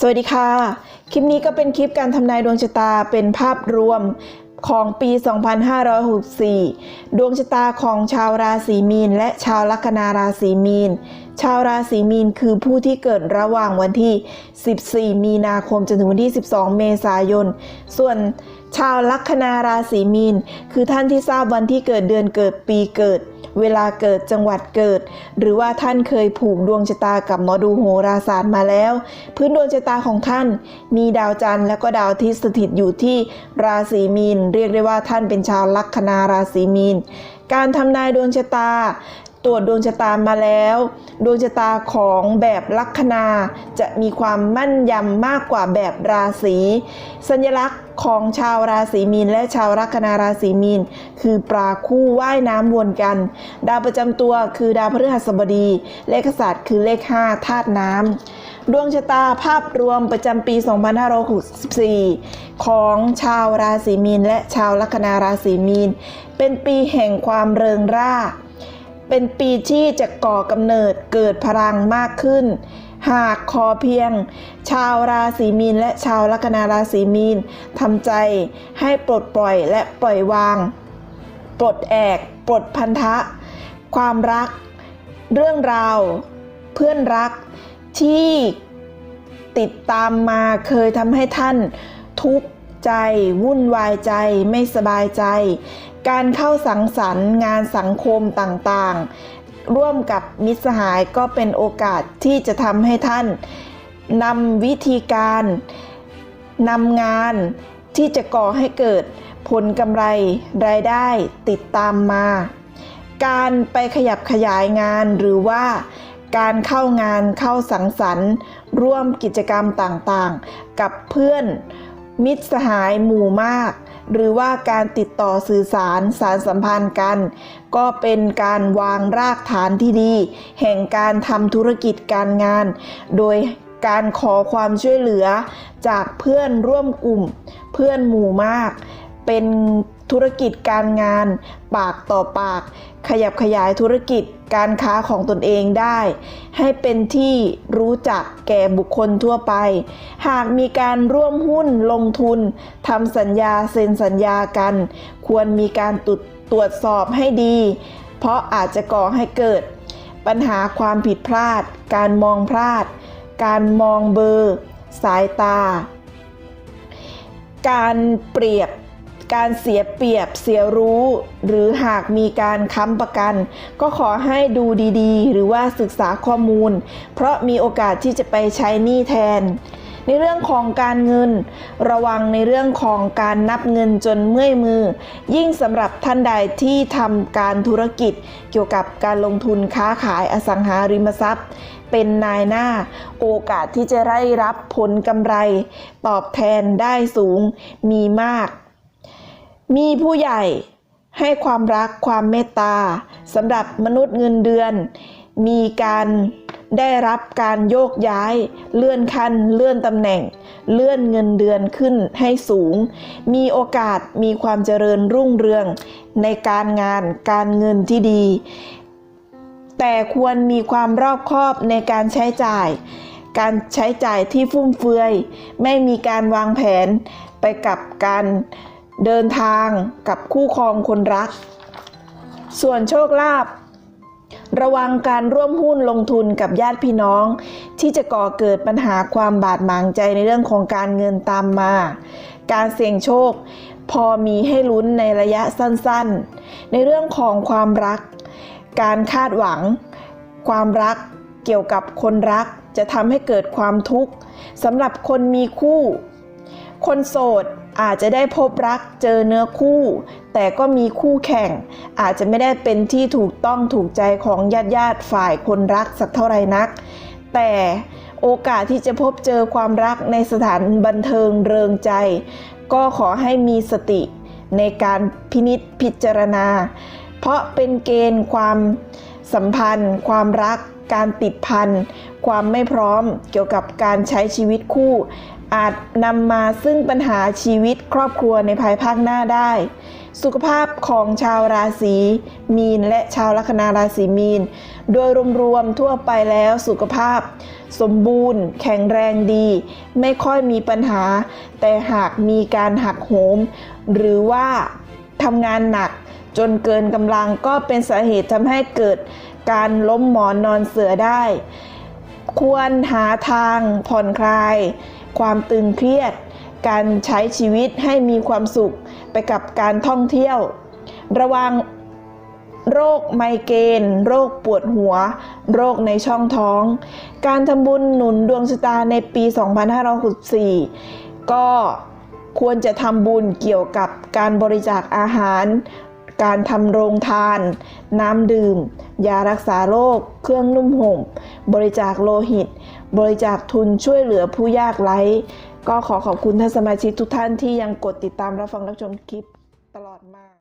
สวัสดีค่ะ คลิปนี้ก็เป็นคลิปการทำนายดวงชะตาเป็นภาพรวมของปี 2564 ดวงชะตาของชาวราศีมีน และชาวลัคนาราศีมีน ชาวราศีมีนคือผู้ที่เกิดระหว่างวันที่ 14 มีนาคมจนถึงวันที่ 12 เมษายน ส่วน ชาวลัคนาราศีมีน คือท่านที่ทราบวันที่เกิดเดือนเกิดปีเกิด เวลาเกิดจังหวัดเกิด หรือว่าท่านเคยผูกดวงชะตากับหมอดูโหราศาสตร์มาแล้ว พื้นดวงชะตาของท่าน มีดาวจันทร์และก็ดาวทิตย์สถิตอยู่ที่ราศีมีน เรียกได้ว่าท่านเป็นชาวลัคนาราศีมีนการทำนายดวงชะตา ตรวจดวงชะตามาแล้ว ดวงชะตาของแบบลัคนาจะมีความมั่นยำมากกว่าแบบราศีสัญลักษณ์ของชาวราศีมีนและชาวลัคนาราศีมีน คือปลาคู่ว่ายน้ำวนกัน ดาวประจำตัวคือดาวพฤหัสบดี เลขศาสตร์คือเลข5ธาตุน้ำดวงชะตาภาพรวมประจำปี 2564 ของชาวราศีมีนและชาวลัคนาราศีมีน เป็นปีแห่งความเริงร่า เป็นปีที่จะก่อกำเนิดเกิดพลังมากขึ้น หากขอเพียง ชาวราศีมีนและชาวลัคนาราศีมีนทำใจให้ปลดปล่อยและปล่อยวาง ปลดแอก ปลดพันธะ ความรัก เรื่องราว เพื่อนรักที่ติดตามมาเคยทำให้ท่านทุกข์ ใจ วุ่นวายใจ ไม่สบายใจ การเข้าสังสรรค์งานสังคมต่างๆ ร่วมกับมิตรสหายก็เป็นโอกาสที่จะทำให้ท่านนำวิธีการนำงานที่จะก่อให้เกิดผลกำไรรายได้ติดตามมา การไปขยับขยายงานหรือว่าการเข้างานเข้าสังสรรค์ ร่วมกิจกรรมต่างๆ กับเพื่อน มิตรสหายหมู่มาก หรือว่าการติดต่อสื่อสารสารสัมพันธ์กัน ก็เป็นการวางรากฐานที่ดี แห่งการทำธุรกิจการงาน โดยการขอความช่วยเหลือจากเพื่อนร่วมกลุ่ม เพื่อนหมู่มาก เป็นธุรกิจการงาน ปากต่อปาก ขยับขยายธุรกิจการค้าของตนเองได้ ให้เป็นที่รู้จักแก่บุคคลทั่วไป หากมีการร่วมหุ้นลงทุนทำสัญญาเซ็นสัญญากัน ควรมีการตรวจตรวจสอบให้ดี เพราะอาจจะก่อให้เกิด ปัญหาความผิดพลาด การมองพลาด การมองเบอร์ สายตา การเปรียบ การเสียเปรียบเสียรู้ หรือหากมีการค้ำประกัน ก็ขอให้ดูดีๆ หรือว่าศึกษาข้อมูล เพราะมีโอกาสที่จะไปใช้หนี้แทน ในเรื่องของการเงิน ระวังในเรื่องของการนับเงินจนเมื่อยมือ ยิ่งสำหรับท่านใดที่ทำการธุรกิจ เกี่ยวกับการลงทุนค้าขายอสังหาริมทรัพย์เป็นนายหน้า โอกาสที่จะได้รับผลกำไร ตอบแทนได้สูงมีมาก มีผู้ใหญ่ให้ความรักความเมตตาสำหรับมนุษย์เงินเดือน มีการได้รับการโยกย้าย เลื่อนขั้นเลื่อนตำแหน่ง เลื่อนเงินเดือนขึ้นให้สูง มีโอกาสมีความเจริญรุ่งเรืองในการงานการเงินที่ดี แต่ควรมีความรอบคอบในการใช้จ่าย การใช้จ่ายที่ฟุ่มเฟือย ไม่มีการวางแผนไปกับการ เดินทางกับคู่ครองคนรัก ส่วนโชคลาภระวังการร่วมหุ้นลงทุนกับญาติพี่น้อง ที่จะก่อเกิดปัญหาความบาดหมางใจในเรื่องของการเงินตามมา การเสี่ยงโชค พอมีให้ลุ้นในระยะสั้นๆ ในเรื่องของความรัก การคาดหวัง ความรักเกี่ยวกับคนรักจะทำให้เกิดความทุกข์สำหรับคนมีคู่ คนโสด อาจจะได้พบรักเจอเนื้อคู่ แต่ก็มีคู่แข่ง อาจจะไม่ได้เป็นที่ถูกต้องถูกใจของญาติญาติฝ่ายคนรักสักเท่าไรนัก แต่โอกาสที่จะพบเจอความรักในสถานบันเทิงเริงใจ ก็ขอให้มีสติในการพินิษพิจารณา เพราะเป็นเกณฑ์ความสัมพันธ์ ความรักการติดพัน ความไม่พร้อมเกี่ยวกับการใช้ชีวิตคู่ อาจนำมาซึ่งปัญหาชีวิตครอบครัวในภายภาคหน้าได้ สุขภาพของชาวราศีมีน และชาวลัคนาราศีมีน โดยรวมๆทั่วไปแล้วสุขภาพ สมบูรณ์ แข็งแรงดี ไม่ค่อยมีปัญหา แต่หากมีการหักโหม หรือว่าทำงานหนักจนเกินกำลังก็เป็นสาเหตุทำให้เกิดการล้มหมอนนอนเสือได้ ควรหาทางผ่อนคลาย ความตึงเครียด การใช้ชีวิตให้มีความสุขไปกับการท่องเที่ยว ระวังโรคไมเกรนโรคปวดหัว โรคในช่องท้อง การทำบุญหนุนดวงชะตาในปี 2564 ก็ควรจะทำบุญเกี่ยวกับการบริจาคอาหาร การทำโรงทาน น้ำดื่ม ยารักษาโรค เครื่องนุ่มห่ม บริจาคโลหิต บริจาคทุนช่วยเหลือผู้ยากไร้ ก็ขอขอบคุณท่านสมาชิกทุกท่านที่ยังกดติดตามรับฟังรับชมคลิปตลอดมา